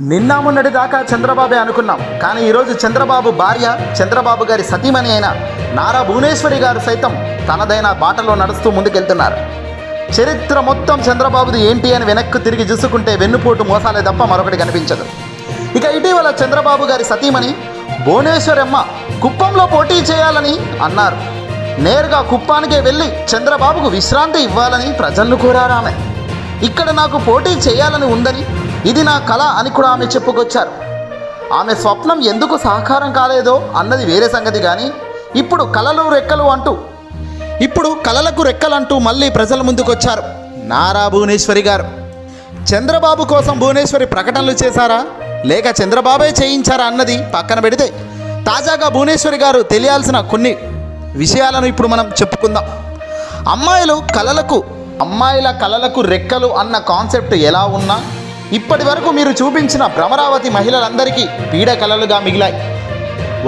నిన్న మొన్నటి దాకా చంద్రబాబే అనుకున్నాం. కానీ ఈరోజు చంద్రబాబు భార్య చంద్రబాబు గారి సతీమణి అయిన నారా భువనేశ్వరి గారు సైతం తనదైన బాటలో నడుస్తూ ముందుకెళ్తున్నారు. చరిత్ర మొత్తం చంద్రబాబుది ఏంటి అని వెనక్కు తిరిగి చూసుకుంటే వెన్నుపోటు మోసాలే తప్ప మరొకటి కనిపించదు. ఇక ఇటీవల చంద్రబాబు గారి సతీమణి భువనేశ్వరమ్మ కుప్పంలో పోటీ చేయాలని అన్నారు. నేరుగా కుప్పానికే వెళ్ళి చంద్రబాబుకు విశ్రాంతి ఇవ్వాలని ప్రజలను కోరారామె ఆమె. ఇక్కడ నాకు పోటీ చేయాలని ఉందని ఇది నా కళ అని కూడా ఆమె చెప్పుకొచ్చారు. ఆమె స్వప్నం ఎందుకు సహకారం కాలేదో అన్నది వేరే సంగతి కానీ ఇప్పుడు కళలు రెక్కలు అంటూ ఇప్పుడు కళలకు రెక్కలంటూ మళ్ళీ ప్రజల ముందుకొచ్చారు. నారా భువనేశ్వరి గారు చంద్రబాబు కోసం భువనేశ్వరి ప్రకటనలు చేశారా? లేక చంద్రబాబే చేయించారా అన్నది పక్కన పెడితే తాజాగా భువనేశ్వరి గారు తెలియాల్సిన కొన్ని విషయాలను ఇప్పుడు మనం చెప్పుకుందాం. అమ్మాయిలు కళలకు అమ్మాయిల కళలకు రెక్కలు అన్న కాన్సెప్ట్ ఎలా ఉన్నా ఇప్పటి వరకు మీరు చూపించిన భ్రమరావతి మహిళలందరికీ పీడ కలలుగా మిగిలాయి.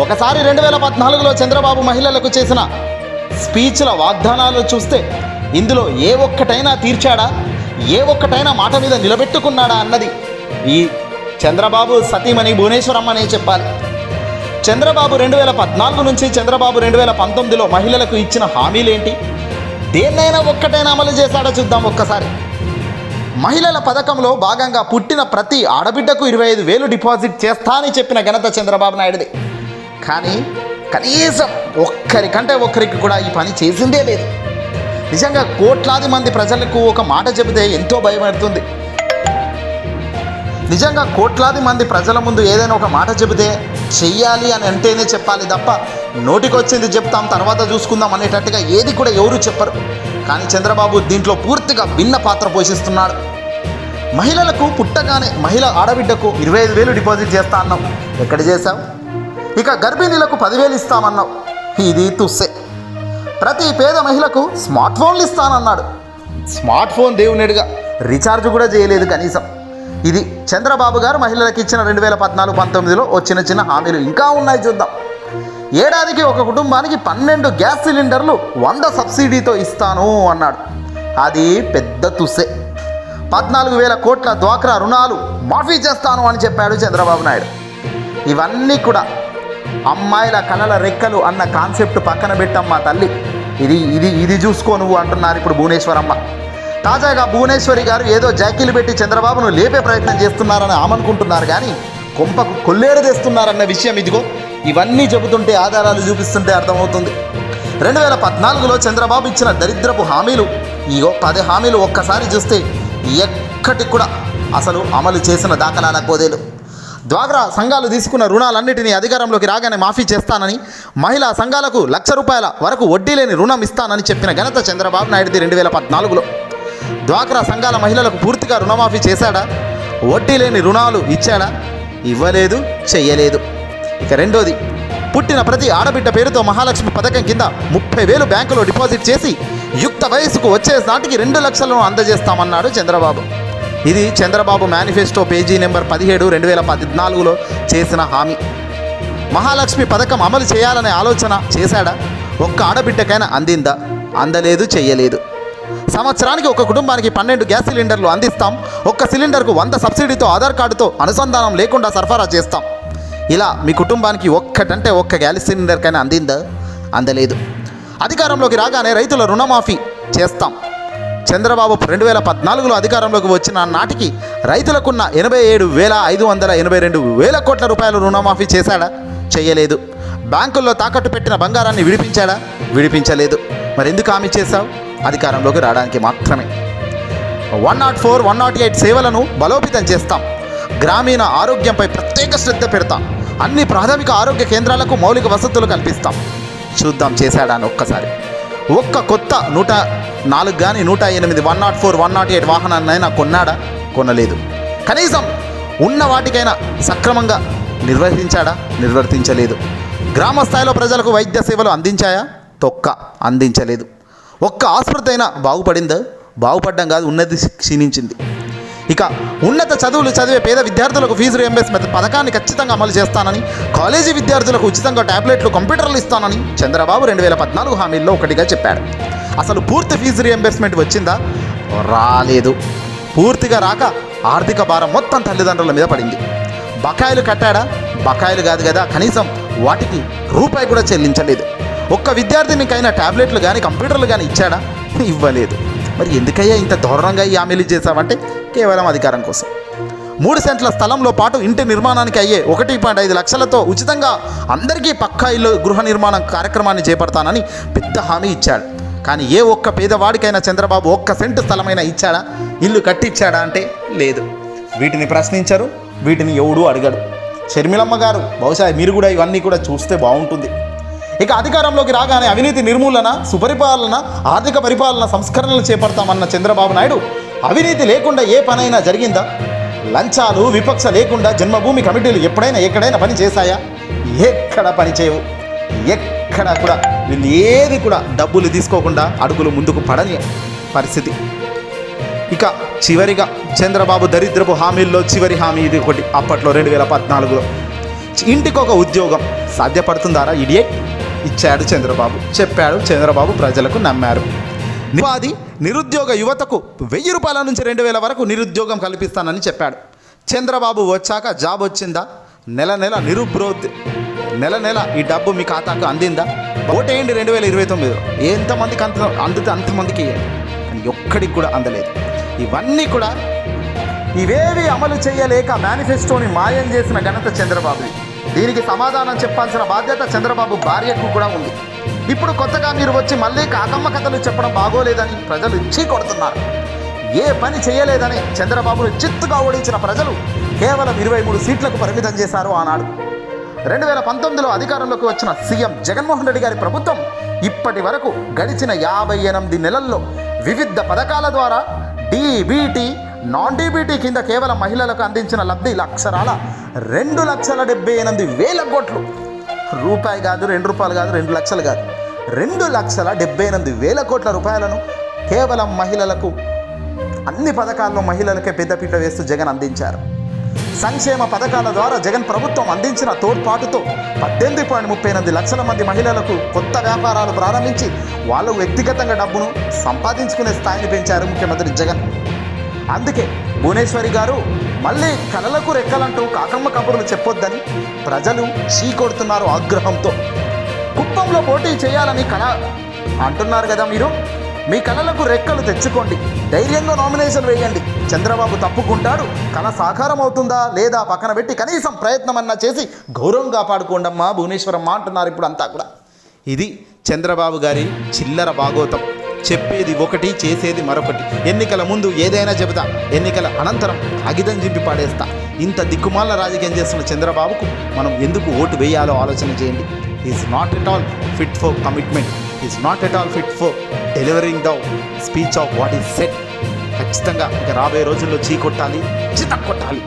ఒకసారి రెండు వేల పద్నాలుగులో చంద్రబాబు మహిళలకు చేసిన స్పీచ్ల వాగ్దానాలు చూస్తే ఇందులో ఏ ఒక్కటైనా తీర్చాడా? ఏ ఒక్కటైనా మాట మీద నిలబెట్టుకున్నాడా అన్నది ఈ చంద్రబాబు సతీమణి భువనేశ్వరమ్మనే చెప్పాలి. చంద్రబాబు రెండు వేల పద్నాలుగు నుంచి చంద్రబాబు రెండు వేల పంతొమ్మిదిలో మహిళలకు ఇచ్చిన హామీలేంటి? దేన్నైనా ఒక్కటైనా అమలు చేశాడో చూద్దాం ఒక్కసారి. మహిళల పథకంలో భాగంగా పుట్టిన ప్రతి ఆడబిడ్డకు ఇరవై ఐదు వేలు డిపాజిట్ చేస్తా అని చెప్పిన ఘనత చంద్రబాబు నాయుడుది. కానీ కనీసం ఒక్కరికంటే ఒక్కరికి కూడా ఈ పని చేసిందే లేదు. నిజంగా కోట్లాది మంది ప్రజలకు ఒక మాట చెబితే ఎంతో భయపడుతుంది నిజంగా కోట్లాది మంది ప్రజల ముందు ఏదైనా ఒక మాట చెబితే చెయ్యాలి అని అంటేనే చెప్పాలి తప్ప నోటికొచ్చింది చెప్తాం తర్వాత చూసుకుందాం అనేటట్టుగా ఏది కూడా ఎవరు చెప్పరు. కానీ చంద్రబాబు దీంట్లో పూర్తిగా భిన్న పాత్ర పోషిస్తున్నాడు. మహిళలకు పుట్టగానే మహిళ ఆడబిడ్డకు ఇరవై ఐదు వేలు డిపాజిట్ చేస్తా అన్నావు. ఎక్కడ చేశావు? ఇక గర్భిణీలకు పదివేలు ఇస్తామన్నావు. ఇది తుస్సే. ప్రతి పేద మహిళకు స్మార్ట్ ఫోన్లు ఇస్తానన్నాడు. Smart phone దేవునేడుగా. రీఛార్జ్ కూడా చేయలేదు కనీసం. ఇది చంద్రబాబు గారు మహిళలకు ఇచ్చిన రెండు వేల పద్నాలుగు పంతొమ్మిదిలో వచ్చిన చిన్న హామీలు ఇంకా ఉన్నాయి చూద్దాం. ఏడాదికి ఒక కుటుంబానికి పన్నెండు గ్యాస్ సిలిండర్లు వంద సబ్సిడీతో ఇస్తాను అన్నాడు. అది పెద్ద తుస్సే పద్నాలుగు వేల కోట్ల డ్వాక్రా రుణాలు మాఫీ చేస్తాను అని చెప్పాడు చంద్రబాబు నాయుడు. ఇవన్నీ కూడా అమ్మాయిల కళల రెక్కలు అన్న కాన్సెప్ట్ పక్కన పెట్టమ్మా తల్లి. ఇది ఇది ఇది చూసుకో నువ్వు అంటున్నారు ఇప్పుడు భువనేశ్వరమ్మ. తాజాగా భువనేశ్వరి గారు ఏదో జాకీలు పెట్టి చంద్రబాబును లేపే ప్రయత్నం చేస్తున్నారని ఆమనుకుంటున్నారు కానీ కొంపకు కొల్లేరు తెస్తున్నారన్న విషయం ఇదిగో. ఇవన్నీ చెబుతుంటే ఆధారాలు చూపిస్తుంటే అర్థమవుతుంది. రెండు వేల పద్నాలుగులో చంద్రబాబు ఇచ్చిన దరిద్రపు హామీలు ఇగో పది హామీలు ఒక్కసారి చూస్తే ఎక్కటి కూడా అసలు అమలు చేసిన దాఖలాల కోదేలు ద్వాగ్రా సంఘాలు తీసుకున్న రుణాలన్నింటినీ అధికారంలోకి రాగానే మాఫీ చేస్తానని మహిళా సంఘాలకు లక్ష రూపాయల వరకు వడ్డీ లేని రుణం ఇస్తానని చెప్పిన ఘనత చంద్రబాబు నాయుడుది రెండు వేల పద్నాలుగులో. ద్వాగ్రా సంఘాల మహిళలకు పూర్తిగా రుణమాఫీ చేశాడా? వడ్డీ లేని రుణాలు ఇచ్చాడా? ఇవ్వలేదు చెయ్యలేదు. ఇక రెండోది పుట్టిన ప్రతి ఆడబిడ్డ పేరుతో మహాలక్ష్మి పథకం కింద ముప్పై వేలు బ్యాంకులో డిపాజిట్ చేసి యుక్త వయసుకు వచ్చే నాటికి రెండు లక్షలను అందజేస్తామన్నాడు చంద్రబాబు. ఇది చంద్రబాబు మేనిఫెస్టో పేజీ నెంబర్ పదిహేడు రెండు వేల పద్నాలుగులో చేసిన హామీ. మహాలక్ష్మి పథకం అమలు చేయాలనే ఆలోచన చేశాడా? ఒక్క ఆడబిడ్డకైనా అందిందా? అందలేదు చెయ్యలేదు. సంవత్సరానికి ఒక కుటుంబానికి పన్నెండు గ్యాస్ సిలిండర్లు అందిస్తాం ఒక్క సిలిండర్కు వంద సబ్సిడీతో ఆధార్ కార్డుతో అనుసంధానం లేకుండా సరఫరా చేస్తాం. ఇలా మీ కుటుంబానికి ఒక్కటంటే ఒక్క గ్యాస్ సిలిండర్కైనా అందిందా? అందలేదు. అధికారంలోకి రాగానే రైతుల రుణమాఫీ చేస్తాం. చంద్రబాబు రెండు వేల పద్నాలుగులో అధికారంలోకి వచ్చిన నాటికి రైతులకున్న ఎనభై ఏడు వేల ఐదు వందల ఎనభై రెండు వేల కోట్ల రూపాయలు రుణమాఫీ చేశాడా? చేయలేదు. బ్యాంకుల్లో తాకట్టు పెట్టిన బంగారాన్ని విడిపించాడా? విడిపించలేదు. మరి ఎందుకు హామీ చేశావు? అధికారంలోకి రావడానికి మాత్రమే. One not four one not eight సేవలను బలోపేతం చేస్తాం. గ్రామీణ ఆరోగ్యంపై ప్రత్యేక శ్రద్ధ పెడతాం. అన్ని ప్రాథమిక ఆరోగ్య కేంద్రాలకు మౌలిక వసతులు కల్పిస్తాం. చూద్దాం చేశాడా అని ఒక్కసారి. ఒక్క కొత్త నూట నాలుగు కానీ నూట ఎనిమిది one not four one not eight వాహనాన్నైనా కొన్నాడా? కొనలేదు. కనీసం ఉన్న వాటికైనా సక్రమంగా నిర్వహించాడా? నిర్వర్తించలేదు. గ్రామ స్థాయిలో ప్రజలకు వైద్య సేవలు అందించాయా? తొక్క అందించలేదు. ఒక్క ఆసుపత్రి అయినా బాగుపడిందా? బాగుపడ్డం కాదు ఉన్నది క్షీణించింది. ఇక ఉన్నత చదువులు చదివే పేద విద్యార్థులకు ఫీజు రియంబర్స్మెంట్ పథకాన్ని ఖచ్చితంగా అమలు చేస్తానని కాలేజీ విద్యార్థులకు ఉచితంగా ట్యాబ్లెట్లు కంప్యూటర్లు ఇస్తానని చంద్రబాబు రెండు వేల పద్నాలుగు హామీల్లో ఒకటిగా చెప్పాడు. అసలు పూర్తి ఫీజు రియంబర్స్మెంట్ వచ్చిందా? రాలేదు. పూర్తిగా రాక ఆర్థిక భారం మొత్తం తల్లిదండ్రుల మీద పడింది. బకాయిలు కట్టాడా? బకాయిలు కాదు కదా. కనీసం వాటికి రూపాయి కూడా చెల్లించలేదు. ఒక్క విద్యార్థినికైనా ట్యాబ్లెట్లు కానీ కంప్యూటర్లు కానీ ఇచ్చాడా? ఇవ్వలేదు. మరి ఎందుకయ్యా ఇంత దారుణంగా ఈ హామీలు చేశావంటే? కేవలం అధికారం కోసం. మూడు సెంట్ల స్థలంలో పాటు ఇంటి నిర్మాణానికి అయ్యే ఒకటి పాయింట్ ఐదు లక్షలతో ఉచితంగా అందరికీ పక్కా ఇల్లు గృహ నిర్మాణ కార్యక్రమాన్ని చేపడతానని పెద్ద హామీ ఇచ్చాడు. కానీ ఏ ఒక్క పేదవాడికైనా చంద్రబాబు ఒక్క సెంటు స్థలమైనా ఇచ్చాడా? ఇల్లు కట్టించాడా అంటే లేదు. వీటిని ప్రశ్నించరు వీటిని ఎవడూ అడగడు. షర్మిలమ్మ గారు బహుశా మీరు కూడా ఇవన్నీ కూడా చూస్తే బాగుంటుంది. ఇక అధికారంలోకి రాగానే అవినీతి నిర్మూలన సుపరిపాలన ఆర్థిక పరిపాలన సంస్కరణలు చేపడతామన్న చంద్రబాబు నాయుడు అవినీతి లేకుండా ఏ పనైనా జరిగిందా? లంచాలు విపక్ష లేకుండా జన్మభూమి కమిటీలు ఎప్పుడైనా ఎక్కడైనా పని చేశాయా? ఎక్కడ పని చేయవు. ఎక్కడ కూడా వీళ్ళు ఏది కూడా డబ్బులు తీసుకోకుండా అడుగులు ముందుకు పడని పరిస్థితి. ఇక చివరిగా చంద్రబాబు దరిద్రపు హామీల్లో చివరి హామీ ఇది ఒకటి. అప్పట్లో రెండు వేల పద్నాలుగులో. ఇంటికి ఒక ఉద్యోగం సాధ్యపడుతుందారా ఇడియట్? ఇచ్చాడు చంద్రబాబు. చెప్పాడు చంద్రబాబు ప్రజలకు నమ్మారు. ఉపాధి నిరుద్యోగ యువతకు వెయ్యి రూపాయల నుంచి రెండు వేల వరకు నిరుద్యోగం కల్పిస్తానని చెప్పాడు. చంద్రబాబు వచ్చాక జాబ్ వచ్చిందా? నెల నెల నిరుబ్రోత్ నెల నెల ఈ డబ్బు మీ ఖాతాకు అందిందా? ఓటేయండి రెండు వేల ఇరవై తొమ్మిదిలో. ఎంతమందికి అంత అందితే అంతమందికి కానీ ఒక్కడికి కూడా అందలేదు. ఇవన్నీ కూడా ఇవేవి అమలు చేయలేక మేనిఫెస్టోని మాయం చేసిన ఘనత చంద్రబాబు దీనికి సమాధానం చెప్పాల్సిన బాధ్యత చంద్రబాబు భార్యకు కూడా ఉంది. ఇప్పుడు కొత్తగా మీరు వచ్చి మళ్ళీ కాకమ్మ కథలు చెప్పడం బాగోలేదని ప్రజలు ఇచ్చి కొడుతున్నారు. ఏ పని చేయలేదని చంద్రబాబును చిత్తుగా ఓడించిన ప్రజలు కేవలం ఇరవై మూడు సీట్లకు పరిమితం చేశారు ఆనాడు. రెండు వేల పంతొమ్మిదిలో అధికారంలోకి వచ్చిన సీఎం జగన్మోహన్ రెడ్డి గారి ప్రభుత్వం ఇప్పటి వరకు గడిచిన యాభై ఎనిమిది నెలల్లో వివిధ పథకాల ద్వారా డీబీటీ నాన్ డీబీటీ కింద కేవలం మహిళలకు అందించిన లబ్ధి లక్షరాల రెండు లక్షల డెబ్బై ఎనిమిది వేల కోట్లు. రూపాయి కాదు రెండు రూపాయలు కాదు రెండు లక్షలు కాదు. రెండు లక్షల డెబ్బై ఎనిమిది వేల కోట్ల రూపాయలను కేవలం మహిళలకు అన్ని పథకాల్లో మహిళలకే పెద్దపీట వేస్తూ జగన్ అందించారు. సంక్షేమ పథకాల ద్వారా జగన్ ప్రభుత్వం అందించిన తోడ్పాటుతో పద్దెనిమిది పాయింట్ ముప్పై ఎనిమిది లక్షల మంది మహిళలకు కొత్త వ్యాపారాలు ప్రారంభించి వాళ్ళు వ్యక్తిగతంగా డబ్బును సంపాదించుకునే స్థాయిని పెంచారు ముఖ్యమంత్రి జగన్. అందుకే భువనేశ్వరి గారు మళ్ళీ కలలకు రెక్కలంటూ కాకమ్మ కబుర్లు చెప్పొద్దని ప్రజలు చీకొడుతున్నారు ఆగ్రహంతో. కుప్పంలో పోటీ చేయాలని కళ అంటున్నారు కదా మీరు? మీ కళలకు రెక్కలు తెచ్చుకోండి. ధైర్యంగా నామినేషన్ వేయండి. చంద్రబాబు తప్పుకుంటాడు. కళ సాకారం అవుతుందా లేదా పక్కన పెట్టి కనీసం ప్రయత్నం అన్నా చేసి గౌరవం కాపాడుకోండమ్మా భువనేశ్వరమ్మ అంటున్నారు ఇప్పుడు అంతా కూడా. ఇది చంద్రబాబు గారి చిల్లర భాగోతం చెప్పేది ఒకటి చేసేది మరొకటి. ఎన్నికల ముందు ఏదైనా చెబుతా. ఎన్నికల అనంతరం అగిదం చింపి పాడేస్తా. ఇంత దిక్కుమాల రాజకీయం చేస్తున్న చంద్రబాబుకు మనం ఎందుకు ఓటు వేయాలో ఆలోచన చేయండి. Is not at all fit for commitment is not at all fit for delivering the speech of what is set ఖచ్చితంగా ఇక రాబోయే రోజుల్లో చీ కొట్టాలి చితక్ కొట్టాలి